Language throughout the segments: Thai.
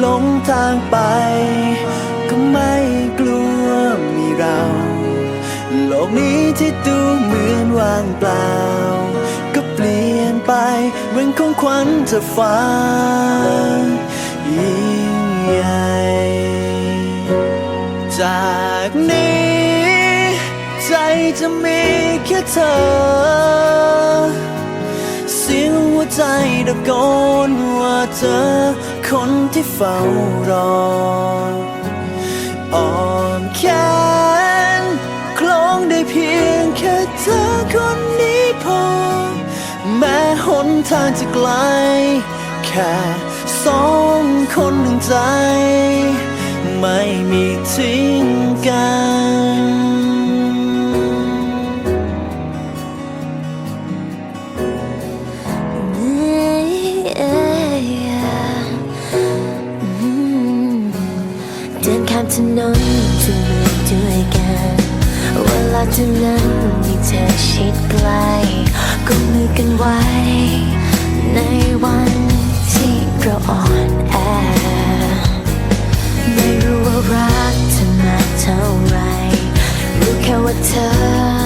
หลงทางไป ก็ไม่กลัวมีเรา โลกนี้ที่ดูเหมือนว่างเปล่า ก็เปลี่ยนไปเหมือนของขวัญจะฟ้ายิ่งใหญ่จากนี้ ใจจะมีแค่เธอ สียงหัวใจตะโกนว่าเธอ คนที่เฝ้ารออ่อนแขนคล้องได้เพียงแค่เธอคนนี้พอ แม้หนทางจะไกล แค่สองคนหนึ่งใจ ไม่มีทิ้งกัน ถนนจะมีด้วยกัน เวลาเท่านั้นที่เธอชิดใกล้กุมมือกันไว้ ในวันที่เราอ่อนแอ ไม่รู้ว่ารักเธอมาเท่าไรรู้แค่ว่าเธอ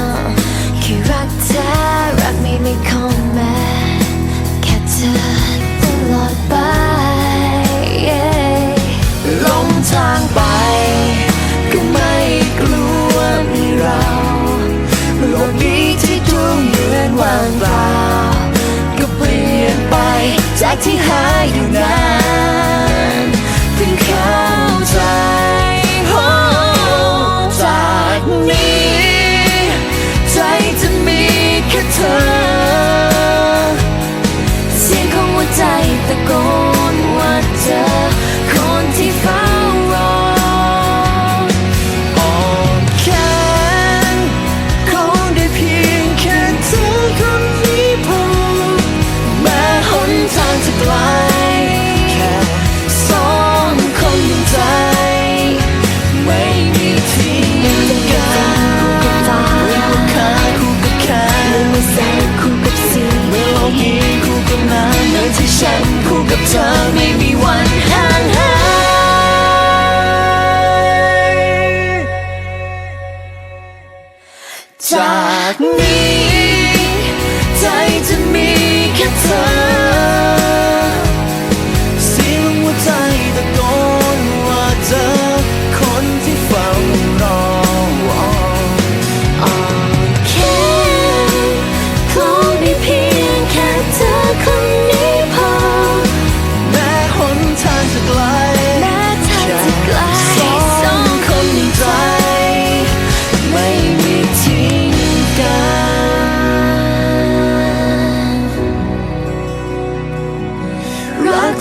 ที่หายอยู่นา นี้คู่กับน้ำเมื่อที่ฉันคู่กับเธอไม่มีวันห่างหายจากนี้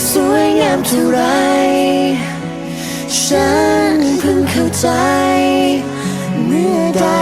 สวยงามเท่าไร ฉันเพิ่งเข้าใจ เมื่อได้